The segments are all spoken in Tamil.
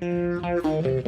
Mm-hmm.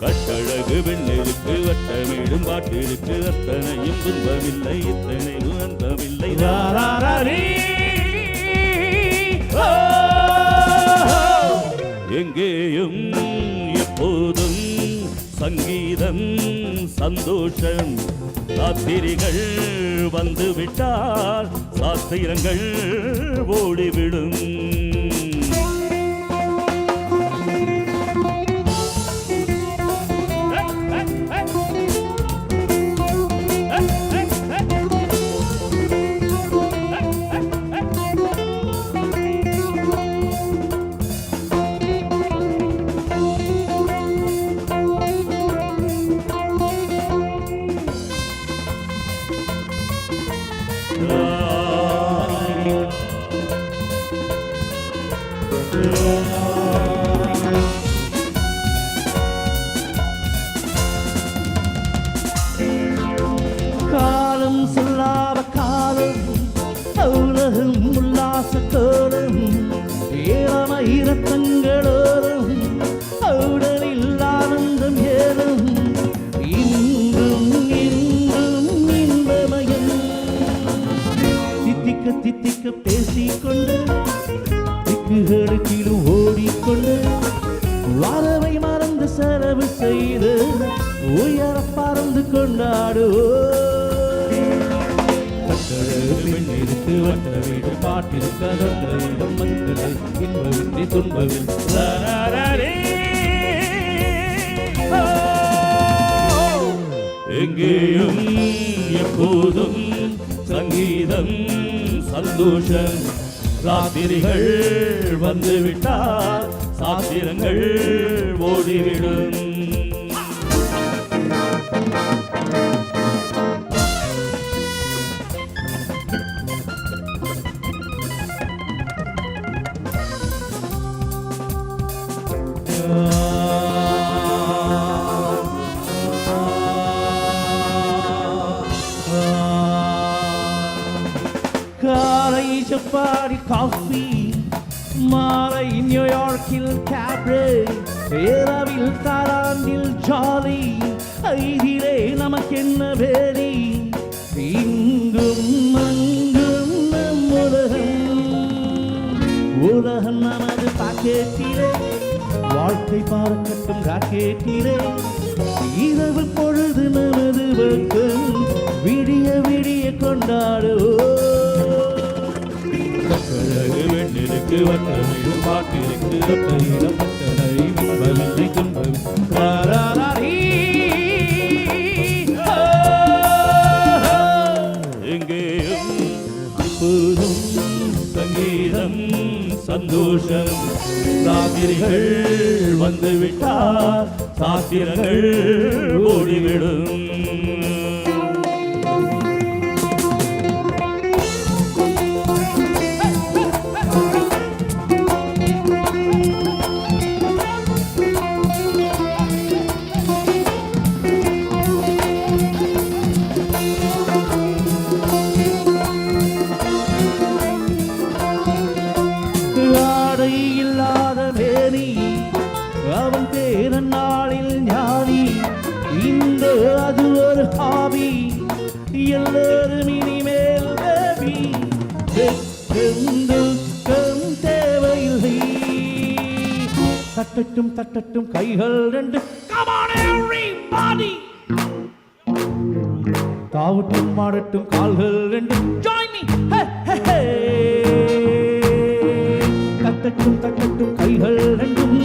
கட்டழகு வெண்ணிருக்கு வட்டமிடும் பாட்டிற்கு அத்தனையும் துன்பமில்லை இத்தனையும் அன்பமில்லை எங்கேயும் எப்போதும் சங்கீதம் சந்தோஷம். ராத்திரிகள் வந்துவிட்டால் சாஸ்திரங்கள் ஓடிவிடும். காலம் சொல்லாத காலம் உலகம் உல்லாச கோலம் ஏழம இரத்தங்களோரும் உடலில் ஆனந்தம் ஏறும் இன்றும் இன்றும் இன்பமயம். தித்திக்க தித்திக்க பறந்து கொண்டாடுவோம். பெண்ணிற்கு வந்த வீடு பாட்டிற்கு அதந்த இடம் மக்களை எங்கேயும் எப்போதும் சங்கீதம் சந்தோஷம். ராத்திரிகள் வந்துவிட்டால் சாத்திரங்கள் ஓடிவிடும். காலை ஜப்பாடி காஃபி மாலை நியூயார்க்கில் கேப்ரே பேரவில் தாராண்டில் ஜாலி ஐதிலே நமக்கென்ன வேலி? இங்கும் அங்கும் நம் உலகம் உலகம் நமது பாக்கெட்டிலே வாழ்க்கை பார்க்கட்டும் ராக்கெட்டிலே. இரவு பொழுது நமது வெக்கம் விடிய விடிய கொண்டாடுவோம் கழகு பாட்டிற்கு சந்தோஷம். சாத்திரிகள் வந்துவிட்டால் சாத்திரங்கள் ஓடிவிடும். எல்லாரும் இனிமேல் ரவி துக்கம் தேவையில்லை. தட்டட்டும் தட்டட்டும் கைகள் ரெண்டு. தாவட்டும் மாடட்டும் கால்கள் ரெண்டு. தட்டட்டும் தட்டட்டும் கைகள் ரெண்டும்.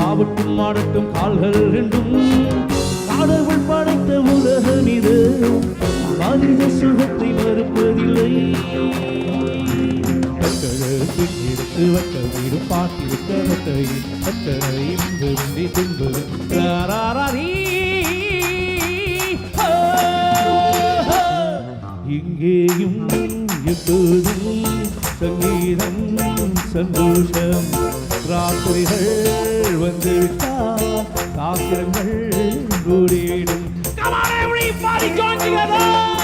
தாவட்டும் மாடட்டும் கால்கள் ரெண்டும். கடவுள் படைத்த உலகம் இது. மனித சுகத்தை மறுப்பதில்லை. எடுத்து வட்ட வீடு பாட்டிருக்க வட்டை வட்டரை இன்புந்தி துன்பு இங்கேயும் எப்போதும் சங்கீதம் சந்தோஷம். ராத்திரிகள் வந்துவிட்டால் சாத்திரங்கள் together.